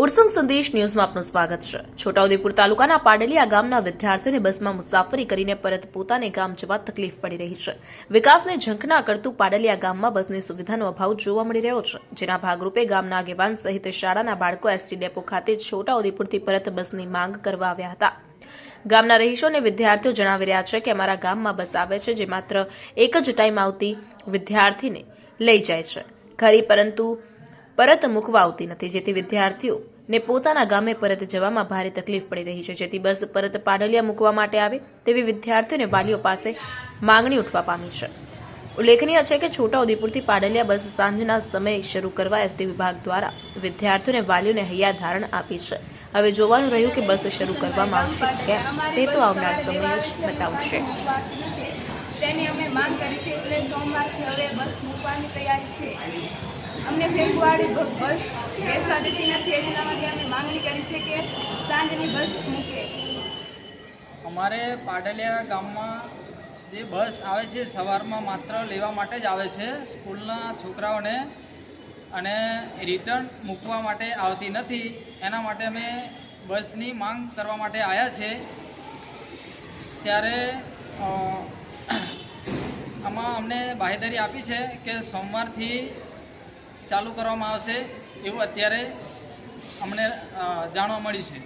ઉડસંગ સંદેશ ન્યૂઝમાં આપનું સ્વાગત છે. છોટાઉદેપુર તાલુકાના પાડલિયા ગામના વિદ્યાર્થીઓને બસમાં મુસાફરી કરીને પરત પોતાને ગામ જવા તકલીફ પડી રહી છે. વિકાસને ઝંખના કરતું પાડલિયા ગામમાં બસની સુવિધાનો અભાવ જોવા મળી રહ્યો છે. જેના ભાગરૂપે ગામના આગેવાન સહિત શાળાના બાળકો એસટી ડેપો ખાતે છોટાઉદેપુરથી પરત બસની માંગ કરવા આવ્યા હતા. ગામના રહીશો અને વિદ્યાર્થીઓ જણાવી રહ્યા છે કે અમારા ગામમાં બસ આવે છે જે માત્ર એક જ ટાઈમ આવતી વિદ્યાર્થીને લઈ જાય છે. ખરી પરંતુ પરત મૂકવા આવતી નથી. જેથી વિદ્યાર્થીઓને પોતાના ગામે પરત જવામાં ભારે તકલીફ પડી રહી છે. જેથી બસ પરત પાડલિયા મૂકવા માટે આવે તેવી વિદ્યાર્થીઓને વાલીઓ પાસે માંગણી ઉઠવા પામી છે. ઉલ્લેખનીય છે કે છોટાઉદેપુરથી પાડલિયા બસ સાંજના સમયે શરૂ કરવા એસટી વિભાગ દ્વારા વિદ્યાર્થીઓને વાલીઓને હૈયા ધારણ આપી છે. હવે જોવાનું રહ્યું કે બસ શરૂ કરવામાં આવશે કેમ, તે તો આવનાર સમય જ બતાવશે. તેની અમે માંગ કરી છે એટલે સોમવારથી હવે બસ મૂકવાની તૈયારી છે. અમને ફેબ્રુઆરી બસ બેસવા દેતી નથી. એટલા માટે અમે માંગણી કરી છે કે સાંજની બસ મૂકે. અમારે પાડલિયા ગામમાં જે બસ આવે છે, સવારમાં માત્ર લેવા માટે જ આવે છે. સ્કૂલના છોકરાઓને અને રિટર્ન મૂકવા માટે આવતી નથી. એના માટે અમે બસની માંગ કરવા માટે આવ્યા છે. ત્યારે આમાં અમને બાહેધરી આપી છે કે સોમવારથી ચાલુ કરવામાં આવશે એવું અત્યારે અમને જાણવા મળ્યું છે.